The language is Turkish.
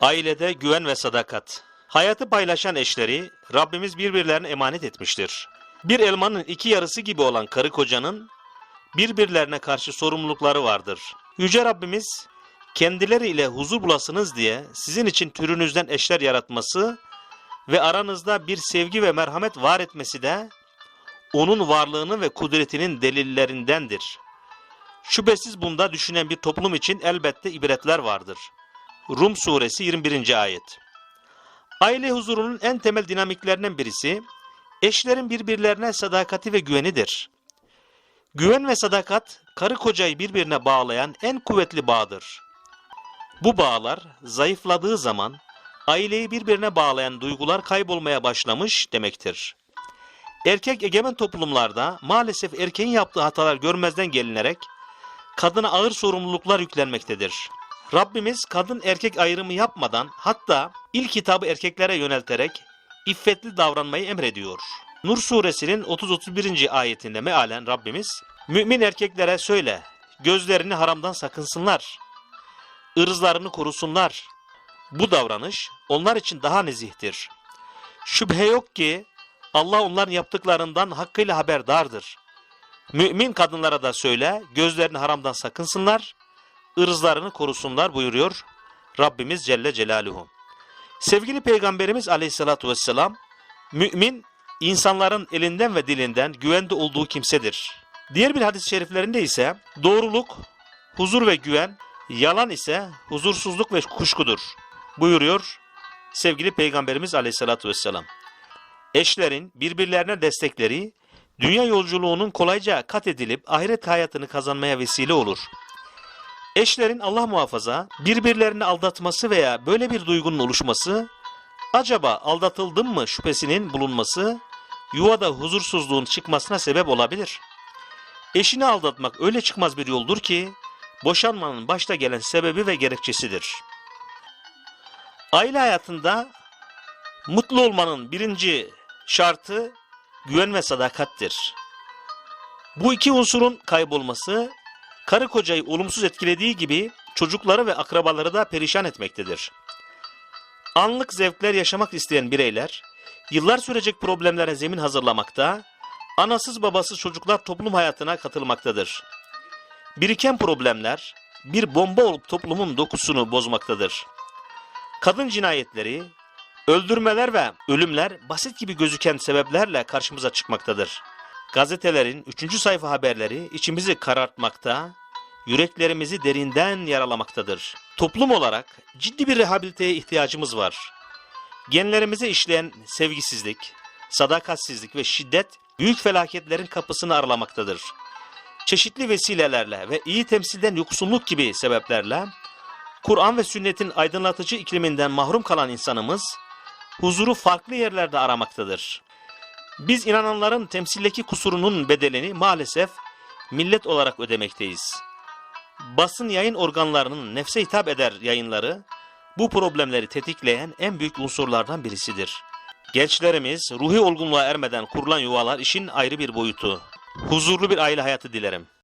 Ailede güven ve sadakat. Hayatı paylaşan eşleri Rabbimiz birbirlerine emanet etmiştir. Bir elmanın iki yarısı gibi olan karı kocanın birbirlerine karşı sorumlulukları vardır. Yüce Rabbimiz kendileriyle huzur bulasınız diye sizin için türünüzden eşler yaratması ve aranızda bir sevgi ve merhamet var etmesi de onun varlığını ve kudretinin delillerindendir. Şüphesiz bunda düşünen bir toplum için elbette ibretler vardır. Rum suresi 21. ayet. Aile huzurunun en temel dinamiklerinden birisi eşlerin birbirlerine sadakati ve güvenidir. Güven ve sadakat karı kocayı birbirine bağlayan en kuvvetli bağdır. Bu bağlar zayıfladığı zaman aileyi birbirine bağlayan duygular kaybolmaya başlamış demektir. Erkek egemen toplumlarda maalesef erkeğin yaptığı hatalar görmezden gelinerek kadına ağır sorumluluklar yüklenmektedir. Rabbimiz kadın erkek ayrımı yapmadan hatta ilk hitabı erkeklere yönelterek iffetli davranmayı emrediyor. Nur suresinin 30-31. ayetinde mealen Rabbimiz Mümin erkeklere söyle gözlerini haramdan sakınsınlar. ırzlarını korusunlar. Bu davranış onlar için daha nezihtir. Şüphe yok ki Allah onların yaptıklarından hakkıyla haberdardır. Mümin kadınlara da söyle gözlerini haramdan sakınsınlar, ırzlarını korusunlar buyuruyor Rabbimiz Celle Celaluhu. Sevgili Peygamberimiz Aleyhisselatü Vesselam, mümin insanların elinden ve dilinden güvende olduğu kimsedir. Diğer bir hadis-i şeriflerinde ise doğruluk, huzur ve güven, yalan ise huzursuzluk ve kuşkudur buyuruyor sevgili Peygamberimiz Aleyhisselatü Vesselam. Eşlerin birbirlerine destekleri dünya yolculuğunun kolayca kat edilip ahiret hayatını kazanmaya vesile olur. Eşlerin Allah muhafaza birbirlerini aldatması veya böyle bir duygunun oluşması, acaba aldatıldım mı şüphesinin bulunması, yuvada huzursuzluğun çıkmasına sebep olabilir. Eşini aldatmak öyle çıkmaz bir yoldur ki, boşanmanın başta gelen sebebi ve gerekçesidir. Aile hayatında mutlu olmanın birinci şartı güven ve sadakattir. Bu iki unsurun kaybolması karı kocayı olumsuz etkilediği gibi çocukları ve akrabaları da perişan etmektedir. Anlık zevkler yaşamak isteyen bireyler yıllar sürecek problemlere zemin hazırlamakta, anasız babasız çocuklar toplum hayatına katılmaktadır. Biriken problemler bir bomba olup toplumun dokusunu bozmaktadır. Kadın cinayetleri, öldürmeler ve ölümler basit gibi gözüken sebeplerle karşımıza çıkmaktadır. Gazetelerin 3. sayfa haberleri içimizi karartmakta, yüreklerimizi derinden yaralamaktadır. Toplum olarak ciddi bir rehabiliteye ihtiyacımız var. Genlerimize işleyen sevgisizlik, sadakatsizlik ve şiddet büyük felaketlerin kapısını aralamaktadır. Çeşitli vesilelerle ve iyi temsilden yoksunluk gibi sebeplerle Kur'an ve sünnetin aydınlatıcı ikliminden mahrum kalan insanımız huzuru farklı yerlerde aramaktadır. Biz inananların temsildeki kusurunun bedelini maalesef millet olarak ödemekteyiz. Basın yayın organlarının nefse hitap eder yayınları bu problemleri tetikleyen en büyük unsurlardan birisidir. Gençlerimiz ruhi olgunluğa ermeden kurulan yuvalar işin ayrı bir boyutu. Huzurlu bir aile hayatı dilerim.